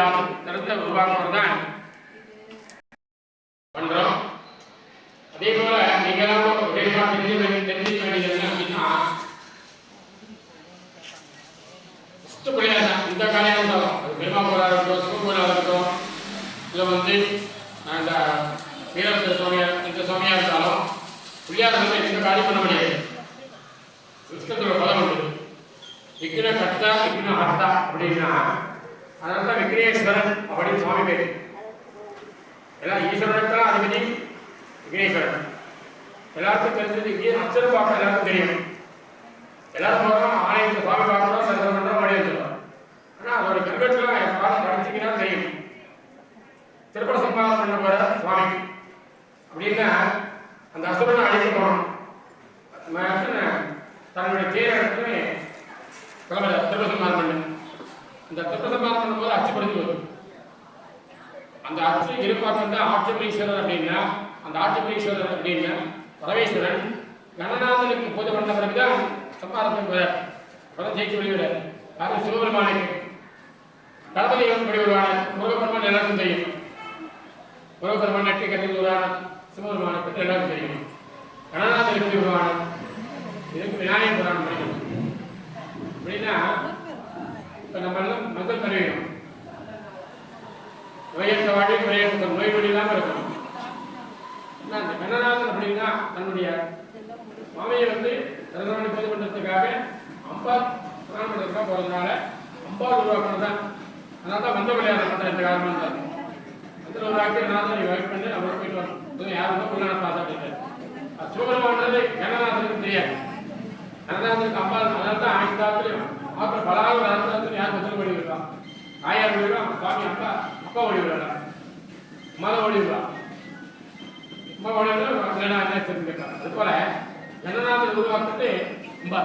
இல்லாமல் சக்தியோதானம் தரத்தை உருவாக்குறது தான் பண்றோம் அதே போல நீங்களும் விரைவா தெரிஞ்சு வேண்டிய தெரிஞ்சுக்க வேண்டியது என்ன அப்படின்னா இஷ்டப்படியா இந்த காலையில் இருந்தாலும் அது பெருமா கோலா இருக்கட்டும் சிவகோலா இருக்கட்டும் இல்லை வந்து இந்த வீரத்த சுவாமியார் இந்த சுவாமியா இருந்தாலும் பிள்ளையார் வந்து இந்த காரியம் பண்ண முடியாது. கிருஷ்ணத்தோட பலம் உண்டு. விக்கிர கர்த்தா விக்கிர ஹர்த்தா அப்படின்னா அதனால தான் விக்னேஸ்வரன் அப்படின்னு சுவாமி பேர். எல்லாம் ஈஸ்வரனுக்கு தான் அதிபதி விக்னேஸ்வரன். எல்லாருக்கும் தெரிஞ்சது இங்கே அச்சரம் பார்க்க எல்லாருக்கும் தெரியும். எல்லாரும் போகிறோம் ஆலயத்தை சுவாமி பார்க்கணும் சந்திரம் பண்ணுறோம் வழி வந்துடும் ஆனால் அதோட கல்வெட்டுலாம் பாடம் படிச்சிங்கன்னா தெரியும். திருப்பட சம்பாதம் பண்ண போகிற சுவாமி. அப்படின்னா அந்த அசுரனை அழைத்து போகணும் தன்னுடைய தேர் இடத்துல கிளம்பல திருப்பசம்பாதம் பண்ணு. இந்த திருப்பசம்பாதம் பண்ணும்போது அச்சுப்படுத்தி வரும் அந்த அச்சு இருப்பாக்கம் தான் ஆட்சிபுரீஸ்வரர் அப்படின்னா அந்த ஆட்சிபுரீஸ்வரர் அப்படின்னா பரமேஸ்வரன் கணநாதனுக்கு பூஜை பண்ண பிறகுதான் சம்பாதம் போயார் பதம் ஜெயிச்சு வெளியிடார் அது சிவபெருமானுக்கு. கணபதி எப்படி வருவான. முருகப்பெருமான் எல்லாருக்கும் தெரியும். முருகப்பெருமான் நெட்டி கட்டி வருவான சிவபெருமானை பற்றி எல்லாருக்கும் தெரியும். கணநாதன் எப்படி வருவான? இதுக்கு விநாயகர் புராணம் படிக்கணும். அப்படின்னா இப்போ நம்ம எல்லாம் முதல் தெரியும் நோயற்ற வாழ்வை முறையற்ற நோய் நொடி இல்லாமல் இருக்கணும். ஆனா, அந்த கண்ணநாதன் அப்படின்னா தன்னுடைய மாமையை வந்து தரதவனை பூஜை பண்ணுறதுக்காக அம்பாள் புராணம் பண்ணுறதுக்காக போகிறதுனால அம்பாள் உருவாக்கணும் தான். அதனால தான் வந்த விளையாட பண்ணுற இந்த காரணம் தான். அதில் ஒரு ஆக்கியனால நீ வெயிட் பண்ணி நம்ம போயிட்டு வரணும் யாரும் தான் புல்லான பார்த்தா அப்படின்ட்டு அது சிவபெருமானது கண்ணநாதனுக்கு தெரியாது. கண்ணநாதனுக்கு அம்பாள் அதனால தான் ஆயிரத்தி காலத்துலையும் பல ஆள் அர்த்தத்தில் யார் முதல் ஓடி விடுறான் ஆயார் ஓடிவிடும் சுவாமி அப்பா அப்பா ஓடி விடலாம் மத ஓடி விடலாம் அம்மா ஓடி விடலாம் இல்லைனா என்ன அது போல ஜனநாதன் உருவாக்கிட்டு அம்பா.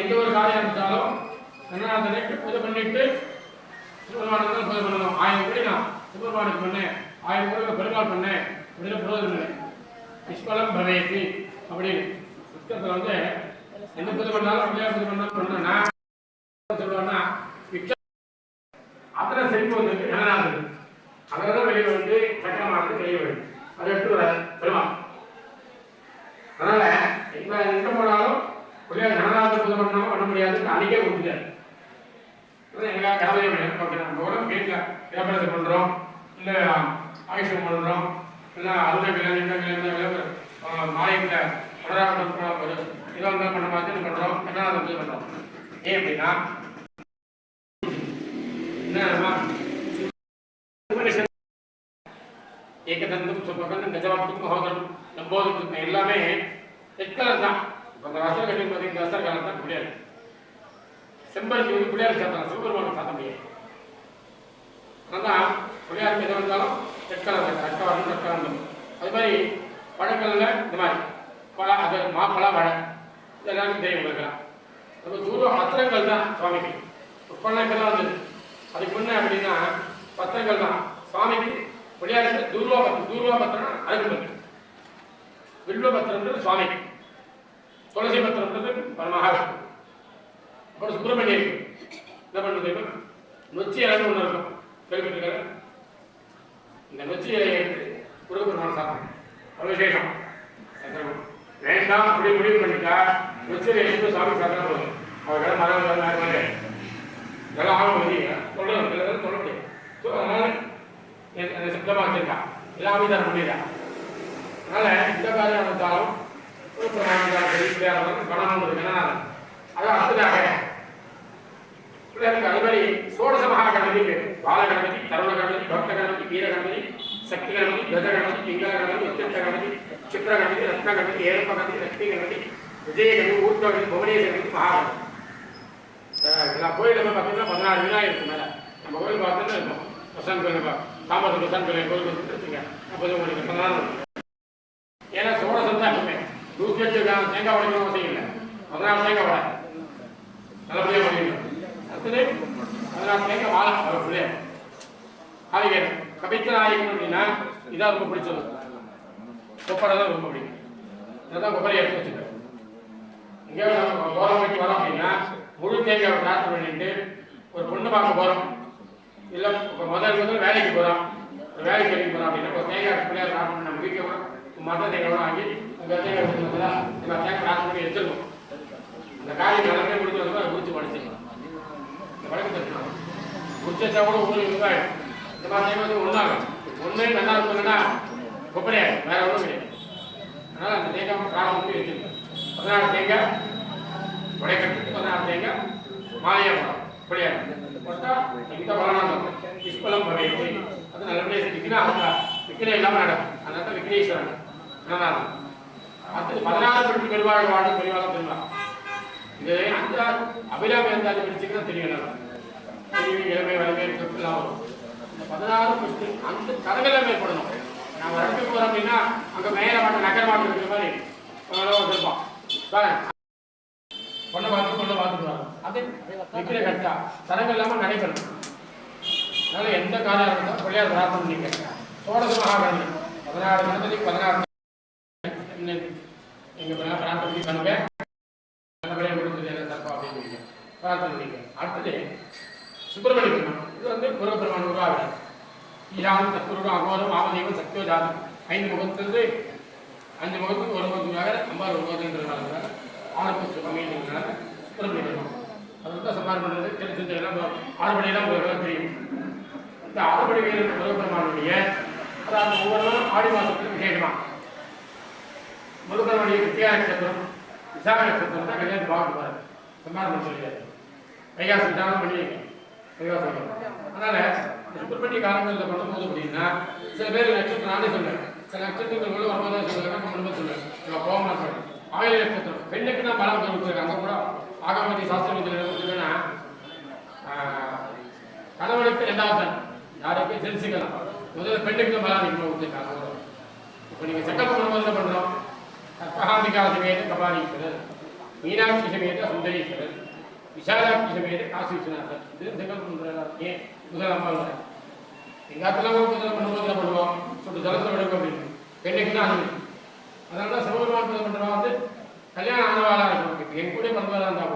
எந்த ஒரு காரியம் இருந்தாலும் ஜனநாதனை பூஜை பண்ணிட்டு சுப்பிரமணியம் தான் பூஜை பண்ணணும். ஆயிரம் கோடி நான் சுப்பிரமணியம் பண்ணேன். ஆயிரம் கோடி பெருமாள் பண்ணேன். அப்படின்னு புரோதம் இல்லை நிஷ்பலம் பவேதி அப்படின்னு. புத்தகத்தில் வந்து என்ன பூஜை பண்ணாலும் அப்படியே பூஜை பண்ணாலும் பண்ணணும்னா சொல்லுவாங்கன்னா அத்தனை செழிப்பு வந்து கனநாதன் அதனால வெளியில வந்து சக்கரமானது தெரிய வேண்டும் அதை எடுத்து வர பெருமாள் அதனால எங்க எங்க போனாலும் பிள்ளையார் கனநாதன் பூஜை பண்ணாம பண்ண முடியாதுன்னு அன்னைக்கே கொடுத்துட்டாரு எங்களுக்காக கடவுளை ஓகே நம்ம கூட வீட்டில் வியாபாரத்தை பண்ணுறோம் இல்லை ஆயுஷம் பண்ணுறோம் இல்லை அறுபது கல்யாணம் இந்த கல்யாணம் மாயத்தில் பலராக ஒரு இதாக பண்ண மாதிரி என்ன பண்ணுறோம் என்ன பூஜை பண்ணுறோம் ஏன் அப்படின்னா என்னன்னா ஏகதந்தம் சுபகன் கஜவாப்தும் மகோதரம் நம்போதம் எல்லாமே எக்கலர் தான். இப்போ அந்த வசர் கட்டி பார்த்தீங்கன்னா வசர் காலம் தான் முடியாது செம்பருக்கு வந்து பிள்ளையார் சாத்தலாம் சிவபெருமான சாத்த முடியாது. அதான் பிள்ளையாருக்கு எது வந்தாலும் எக்கலர் தக்கவாரம் தக்கவாரம் அது மாதிரி பழக்கல்ல இந்த மாதிரி பழ அது மாப்பழ வழை எல்லாருக்கும் தெரியும் உங்களுக்குலாம் நம்ம தூர பத்திரங்கள் தான் சுவாமிக்கு. இப்பெல்லாம் இப்பதான் வந்தது. அதுக்கு முன்ன அப்படின்னா பத்திரங்கள் தான். சுவாமிக்கு பிள்ளையாருக்கு தூர்வா பத்திரம் தூர்வா பத்திரம் அழகு பத்திரம் வில்வ பத்திரம்ன்றது சுவாமிக்கு. துளசி பத்திரம்ன்றது மகாவிஷ்ணு அப்புறம் சுப்பிரமணியம் என்ன பண்ணுறது தெரியுமா? நொச்சி இலைன்னு ஒன்று இருக்கும். கேள்விப்பட்டிருக்காரு? இந்த நொச்சி இலையை எடுத்து முருகப்பெருமான் சாப்பிடும் அது விசேஷம். வேண்டாம் அப்படி முடிவு பண்ணிட்டா நொச்சி எடுத்து சாமி சாப்பிட்டா போதும். அவர் மரம் இதெல்லாம் ஆகும் வந்து சொல்லணும் சிலதெல்லாம் சொல்ல முடியாது. ஸோ அதனால அந்த சித்தமாக வச்சிருக்கா. எல்லாம் அமைதாரம் பண்ணிடுறா அதனால இந்த காரியம் நடந்தாலும் பணம் அதான் அடுத்ததாக பிள்ளைகளுக்கு அது மாதிரி சோடச மகா கணபதி பால கணபதி தருண கணபதி பக்த கணபதி வீர கணபதி சக்தி கணபதி கஜ கணபதி பிங்கள கணபதி கணபதி சித்திர கணபதி ரத்ன கணபதி கணபதி லட்சுமி கணபதி விஜய கணபதி ஊர்த்த கணபதி புவனேஸ்வர கணபதி கோயிலில் போய் பார்த்தீங்கன்னா பதினாறு விநாயகர் மேலே. நம்ம கோயில் பார்த்தோன்னா இருக்கும். பசன் கோயில் தாமசம் பசன் கோயில் கோயில் வச்சுருச்சுங்க அப்போது உங்களுக்கு பதினாறு ஏன்னா சோடசம் தான் எப்பவுமே. நூற்றி எட்டு தேங்காய் உடைக்கணும் அவசியம் இல்லை. பதினாறு தேங்காய் உடை. நல்லபடியாக பண்ணிடணும் அடுத்தது பதினாறு தேங்காய் வாழ. அவர் பிள்ளையார். ஆதிகர் கபித்த அப்படின்னா இதான் ரொம்ப பிடிச்சது. கொப்பரை தான் ரொம்ப பிடிக்கும். இதான் கொப்பரை எடுத்து வச்சுக்கிறேன் இங்கே நம்ம கோலம் போயிட்டு வரோம் அப்படின்னா முழு தேங்காய் பிரார்த்தனை பண்ணிட்டு ஒரு பொண்ணு பார்க்க போகிறோம் இல்லை இப்போ முதல் முதல் வேலைக்கு போகிறோம் ஒரு வேலைக்கு வேலைக்கு போகிறோம் அப்படின்னா இப்போ தேங்காய் பிள்ளையார் பிரார்த்தனை நம்ம வீட்டில் கூட மற்ற தேங்காய் வாங்கி அந்த தேங்காய் வச்சுருந்தா நம்ம தேங்காய் பிரார்த்தனை பண்ணி எடுத்துருவோம் அந்த காரியம் நல்லபடியாக முடிஞ்சு வந்து அதை முடிச்சு படிச்சிடலாம் இந்த வழக்கு தெரிஞ்சுக்கலாம் முடிச்சு வச்சா கூட ஊருக்கு வெங்காயம் இந்த மாதிரி தேங்காய் வந்து ஒன்றாகும் ஒன்றே நல்லா இருந்ததுன்னா கொப்பரையாது வேற ஒன்றும் கிடையாது. அதனால் அந்த தேங்காய் பிரார்த்தனை பண்ணி வச்சுருக்கோம் பதினாறு தேங்காய் உடைக்கட்டுக்கு பதினாறு தேங்காய் மாலையா பழம் இப்படியா போட்டா இந்த பலனாக நிஷ்பலம் பவையத்தை அது நல்லபடியாக விக்கினா ஆகா விக்னம் இல்லாமல் நடக்கும். அதனால விக்னேஸ்வரன் நல்லா இருக்கும் அடுத்தது பதினாறு பட்டு பெருவாழ் வாழும் பெருவாழம் பெருமாள். இது அந்த அபிராமி அந்த அது தெரியும் தெரியும் இளமை வளமை தொற்றுலாம் வரும். பதினாறு பட்டு அந்த கதகெல்லாம் ஏற்படணும் நான் ஒரு போகிறோம் அப்படின்னா அங்கே மேலே மாட்டம் நகர மாட்டோம் இருக்கிற மாதிரி வச்சிருப்பான். பொண்ணை பார்த்து பொண்ணை பார்த்துட்டு வரோம் அது விக்கிர கட்டா. தரங்கள் இல்லாமல் நடைபெறும். அதனால எந்த காரியம் இருந்தாலும் பிள்ளையார் பிரார்த்தனை பண்ணிக்க. சோடச மகாகணி பதினாறு கணபதிக்கு பதினாறு எங்க பிரார்த்தனை பண்ணி பண்ணுங்க. நல்லபடியாக முடிஞ்சது என்ன தப்பா அப்படின்னு பிரார்த்தனை பண்ணிக்க. அடுத்தது சுப்பிரமணிய பெருமான் இது வந்து முருகப்பெருமான் உருவாக ஈரான் தத்துருடம் அகோரம் ஆமதேவன் சக்தியோ ஜாதம் ஐந்து முகத்திலிருந்து அஞ்சு முகத்துக்கு ஒரு முகத்துக்காக அம்பாறு ஒரு முகத்துன்றதுனால ஆனப்பூர் சுவாமின்றதுனால சுப்பிரமணிய பெருமான் அது வந்து பண்ணுறது தெரிஞ்சு எல்லாம் ஆறு மணியெல்லாம் உங்களுக்கு தெரியும். இந்த ஆறுபடி வீரர் முருகப்பெருமானுடைய அதாவது ஒவ்வொரு நாளும் ஆடி மாதத்துக்கு விசேஷமா. முருகனுடைய வித்தியா நட்சத்திரம் விசாக நட்சத்திரம் தான் கல்யாணம் பார்க்க போகிறார் சொல்லியாரு வைகாசி விசாகம் பண்ணி வைகாசி அதனால இந்த சுப்பிரமணிய காலங்களில் பண்ணும்போது அப்படின்னா சில பேர் நட்சத்திரம் நானே சொல்றேன் சில நட்சத்திரங்கள் வரும்போது சொல்லுவாங்க பண்ணும்போது சொல்லுவேன் நான் போக மாட்டேன் ஆயுள் நட்சத்திரம் பெண்ணுக்கு தான் பலம் கொடுத்துருக்காங்க அங்கே கூட ஆகமதி சாஸ்திரத்தில் என்ன கொடுத்துருக்கேன்னா கணவனுக்கு ரெண்டாவது யாருக்கு ஜென்ஸுக்கலாம் முதல்ல பெண்ணுக்கு தான் பலம் அதிகமாக கொடுத்துருக்காங்க இப்போ நீங்கள் செக்கப் பண்ணும்போது என்ன பண்ணுறோம் கற்பகாம்பிகா சமேத கபாலீஸ்வரர் மீனாட்சி சமேத சுந்தரீஸ்வரர் விசாலாட்சி சமேத காசி விஸ்வநாதர். இது செக்கப் பண்ணுறாங்க ஏன்? முதல் அம்மா எங்கள் இடத்துல முதல்ல பண்ணும்போது என்ன பண்ணுவோம் சொல்லிட்டு தளத்தில் விடுங்க அப்படின்னு. பெண்ணுக்கு தான் அனுமதி. அதனால தான் சிவபெருமான் பூஜை பண்ணுறவா வந்து கல்யாணம் ஆனவாளாக இருக்கும் இப்போ என் கூட பிறந்தவாளாக இருந்தால்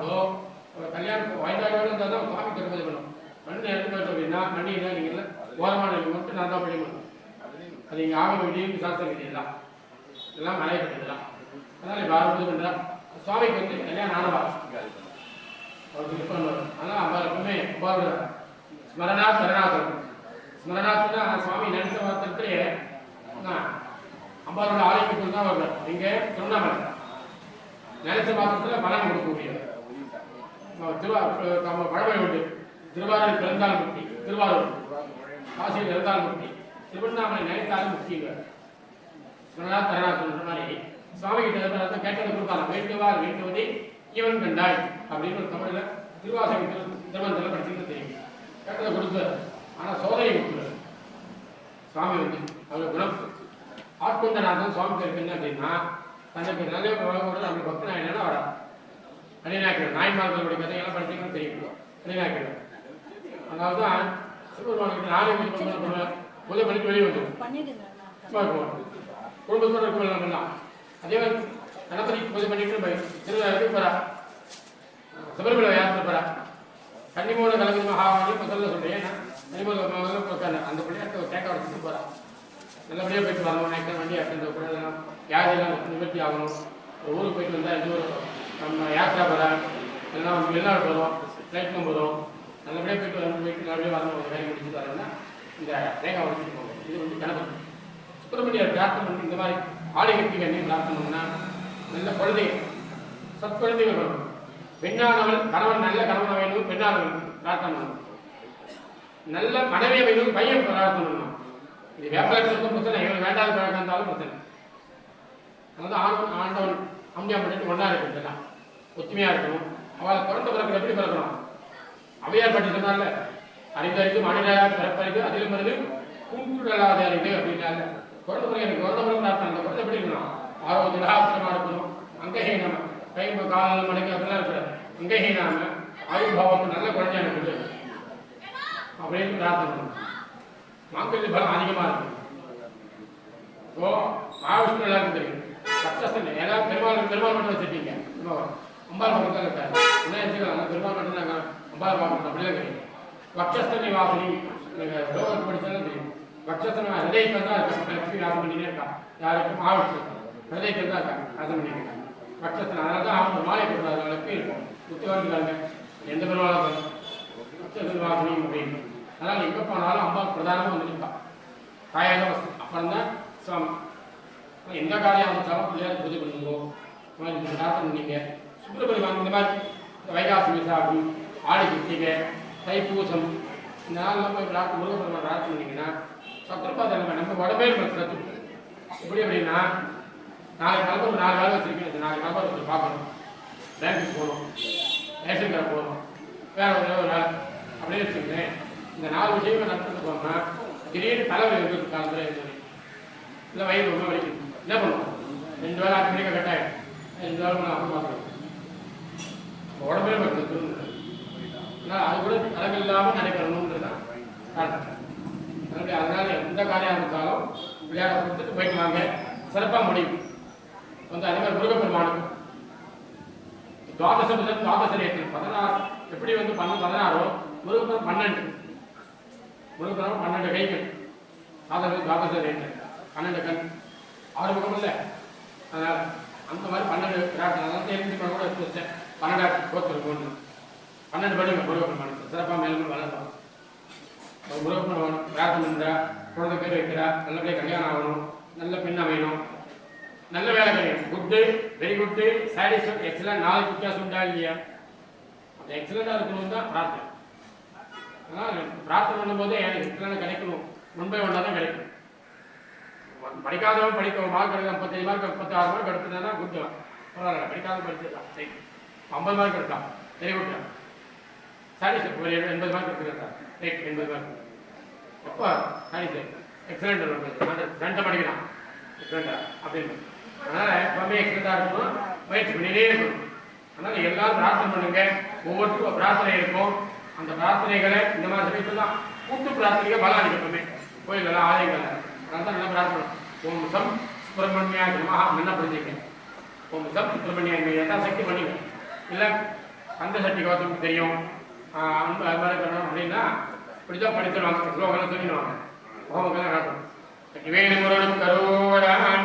கூட கல்யாணம் வயதாகவே இருந்தால் தான் சுவாமி திருப்பதி பண்ணும் மண்ணு எடுத்து அப்படின்னா மண்ணி என்ன நீங்கள் ஓரமான மட்டும் நல்லா தான் மாட்டோம். அது இங்கே ஆக விதியும் சாஸ்திர விதி எல்லாம் எல்லாம் மலையப்பட்டதுலாம் அதனால் இப்போ ஆறு பண்ணுறா சுவாமிக்கு வந்து கல்யாணம் ஆனவா அவருக்கு இது பண்ணுவார் அதனால் அவர் எப்பவுமே அம்பாவோட ஸ்மரணா கருணாசனம் ஸ்மரணாத்துனா சுவாமி நினைச்ச மாத்திரத்திலே அம்பாரோட ஆலயத்துக்கு தான் வருவார். இங்கே திருவண்ணாமலை. நினைச்ச மாத்திரத்தில் பலன் கொடுக்க முடியாது திருவா நம்ம பழமொழி உண்டு. திருவாரூர் பிறந்தாலும் திருவாரூர். காசியில் இருந்தால் முக்தி. திருவண்ணாமலை நினைத்தாலும் முக்திங்கிறார். நல்லா தரணா சொல்ற மாதிரி. சுவாமி கிட்ட இருக்கிறத கேட்டதை கொடுத்தாங்க வேண்டுவார் வேண்டுவதை இவன் கண்டாய் அப்படின்னு ஒரு தமிழ்ல திருவாசகம் திருமணத்தில் படிச்சுட்டு தெரியும். கேட்டதை கொடுத்தாரு ஆனால் சோதனை கொடுத்தாரு சுவாமி வந்து அவர் குணம். ஆட்கொண்டநாதன் சுவாமி பேருக்கு என்ன அப்படின்னா தனக்கு நல்ல உலகோட நம்ம பக்தி நாயனா வரா அணிநாயக்கர் நாய்மார்களுடைய கதையெல்லாம் படிச்சீங்கன்னு தெரியும். அணிநாயக்கர் அதாவது பூஜை பண்ணிட்டு வெளியே வந்துடும். குடும்பத்தோட இருக்கும் நம்ம எல்லாம் அதே மாதிரி கணபதிக்கு பூஜை பண்ணிட்டு நம்ம திருவிழாவுக்கு போறா. சபரிமலை யாத்திரை போறா கன்னிமூல கலந்து மகாவாணி சொல்றேன். கன்னிமூல முதல்ல அந்த பிள்ளையாட்ட கேட்க வச்சுட்டு போறா. நல்லபடியாக போயிட்டு வரணும் நினைக்கிறேன் வண்டி அந்த குழந்தைலாம் யாரெல்லாம் நிவர்த்தி ஆகணும்? ஊருக்கு போயிட்டு வந்தால் இது ஒரு நம்ம யாத்திரா போகிறேன் எல்லாம் வெளிநாடு போகிறோம் ஃப்ளைட்டும் போகிறோம் நல்லபடியாக போயிட்டு வரணும் போயிட்டு நல்லபடியாக வரணும் ஒரு வேலை முடிஞ்சு வரணும்னா இந்த தேங்காய் உடச்சிட்டு போகும் இது வந்து கணபதி. சுப்பிரமணியர் பிரார்த்தனை பண்ணி இந்த மாதிரி ஆலயத்துக்கு என்ன பிரார்த்தனை நல்ல குழந்தைகள் சத்குழந்தைகள் வரும். பெண்ணானவள் கணவன் நல்ல கணவன் வேணும் பெண்ணானவள் பிரார்த்தனை பண்ணணும் நல்ல மனைவியை வேணும் பையன் பிரார்த்தனை பண்ணணும் இது வியாபாரத்துக்கும் பிரச்சனை இவன் வேண்டாத பழக்கம் இருந்தாலும் பிரச்சனை. அதாவது ஆண்டவன் ஆண்டவன் அம்மியா பண்ணிட்டு ஒன்றா இருக்கு ஒத்துமையாக இருக்கணும். அவளை பிறந்த பிறகு எப்படி பிறக்கணும்? அவையார் பற்றி சொன்னார்ல அறிந்தறிந்து மனிதராக பிறப்பறிந்து அதிலும் மருந்து கூட்டுடலாத அறிவு அப்படின்னாங்க குழந்தை பிறகு எனக்கு குழந்தை பிறகு நான் அந்த குழந்தை எப்படி இருக்கணும் ஆரோக்கிய ஆத்திரமா இருக்கணும் அங்கஹீனம கை காலம் மடங்கி அப்படிலாம் இருக்கிறார் அங்கஹீனாம ஆயுபாவம் நல்ல குழந்தை எனக்கு அப்படின்னு பிரார்த்தனை பண்ணணும் மாங்கல்ய பலம் அதிகமாக இருக்கு. ஓ மகாவிஷ்ணு எல்லாருக்கும் தெரியும். சக்சஸ்ல ஏதாவது பெருமாள் பெருமாள் மட்டும் வச்சிருக்கீங்க அம்பாள் மட்டும் தான் இருக்காரு. என்ன வச்சுக்கலாம். பெருமாள் மட்டும் தான் அம்பாறு மாவட்டம் அப்படிலாம் தெரியும் வக்ஷஸ்தனி வாசனி நீங்க லோகம் படிச்சாலும் தெரியும் வக்ஷஸ்தன ஹிரதயத்தில் தான் இருக்காங்க லட்சுமி ராசம் பண்ணினே இருக்கா யாருக்கும் மாவட்டத்தில் ஹிரதயத்தில் தான் இருக்காங்க ராசம் பண்ணியிருக்காங்க இருக்கா வக்ஷஸ்தன அதனால தான் அவங்க மாலை கொடுத்தாரு அளவுக்கு இருக்கும் புத்திவாதிக்காரங்க எந்த பெருமாளும் வக்ஷஸ்தனி வாசனி அப்படின்னு அதனால் எங்கே போனாலும் அம்மா பிரதானமாக வந்துருப்பா தாயாக வசதி அப்புறம் தான் சுவாமி எந்த காரியம் அமைச்சாலும் பிள்ளையார் பூஜை பண்ணுவோம் இந்த மாதிரி இந்த பிரார்த்தனை இந்த மாதிரி வைகாசி வைகாசி அப்படின்னு ஆடி கிருத்திகை தைப்பூசம் இந்த நாளில் போய் பிரார்த்தனை முருகப்பெருமான் பிரார்த்தனை பண்ணீங்கன்னா சத்திரபாதம் நம்ம உடம்பே நமக்கு சத்து எப்படி அப்படின்னா நாலு கிளம்ப நாலு வேலை வச்சிருக்கேன் நாலு கிளம்ப ஒருத்தர் பார்க்கணும். பேங்க்குக்கு போகணும் ரேஷன் கார்டு போகணும். வேற ஒரு ஒரு அப்படின்னு அப்படியே இந்த நாலு விஷயங்கள் நடத்துட்டு போனா திடீர்னு தலைவலி வந்து காலத்தில் இருந்தது இல்லை வயிறு ரொம்ப வலிக்குது. என்ன பண்ணுவோம்? ரெண்டு வேலை ஆறு மணிக்கு கட்டாயம் ரெண்டு வேலை நான் அப்புறம் பார்க்கணும் உடம்பே வருது அது கூட தடங்கள் இல்லாமல் நடைபெறணுன்றது தான் காரணம் அதனால எந்த காரியம் இருந்தாலும் விளையாட கொடுத்துட்டு போயிட்டு வாங்க சிறப்பாக முடியும். வந்து அதே மாதிரி முருகப்பெருமானுக்கு. துவாதச முதல் துவாதச ரேத்தில் பதினாறு எப்படி வந்து பண்ண பதினாறோ? முருகப்பெருமான் பன்னெண்டு. முருகப்பெருமான் பன்னெண்டு கைகள். சாதனை துவாதச ரேட்டு பன்னெண்டு கண். ஆறு முகம் இல்லை. அதனால அந்த மாதிரி பன்னெண்டு பிரார்த்தனை தெரிஞ்சு கூட எடுத்து வச்சேன் பன்னெண்டாயிரத்து ஒன்று பன்னெண்டு படிங்க முருகப்பெருமானுக்கு சிறப்பாக மேலும் வளரலாம் ஒரு முருகப்பெருமான் பிரார்த்தனை பண்ணுறா குழந்தை பேர் வைக்கிறா. நல்லபடியாக கல்யாணம் ஆகணும். நல்ல பெண் அமையணும். நல்ல வேலை கிடைக்கும். Good very good satisfy excellent நாலு வித்தியாசம் உண்டா இல்லையா? அந்த எக்ஸலண்டாக இருக்கணும் தான் பிரார்த்தனை. ஆனால் பிரார்த்தனை பண்ணும்போதே எனக்கு எக்ஸலண்ட் கிடைக்கணும். முன்பே ஒன்றா தான் கிடைக்கும். படிக்காதவன் படிக்க மார்க் கிடைக்கும் முப்பத்தஞ்சு மார்க் முப்பத்தாறு மார்க் எடுத்துனா குட் பரவாயில்ல படிக்காத படிச்சிடலாம். சரி ஐம்பது மார்க் எடுக்கலாம். வெரி குட் சாரி சார் ஒரு எண்பது மார்க் எடுத்துக்கிறா ரைட் எண்பது மார்க் எப்போ சார் எக்ஸலண்ட் ரெண்டை படிக்கலாம். எக்ஸலண்டா அப்படின்னு. அதனால் எப்பவுமே எக்ஸலண்டா இருக்கணும். பயிற்சி பண்ணிகிட்டே இருக்கணும். அதனால் எல்லாரும் பிரார்த்தனை பண்ணுங்க. ஒவ்வொருத்தருக்கும் பிரார்த்தனை இருக்கும். அந்த பிரார்த்தனைகளை இந்த மாதிரி சமயத்துலாம் கூட்டு பிரார்த்தனைகள் பலம் அளிக்கும் எப்பவுமே. கோயிலெல்லாம் ஆலயங்கள்ல. அதனால தான் நல்லா பிரார்த்தனை. ஓம் சம் சுப்பிரமணியா நமஹா நல்லா படிச்சிருக்கேன் ஓம் சம் சுப்பிரமணியா சக்தி பண்ணிங்க இல்லை அந்த சக்தி கௌதம் தெரியும். அன்பு அது மாதிரி பண்ணணும் அப்படின்னா இப்படிதான் படிச்சிருவாங்க ஸ்லோகம்லாம் சொல்லிடுவாங்க. ஹோமக்கெல்லாம் காட்டணும் இவைகள் முருகனும் கரோரான்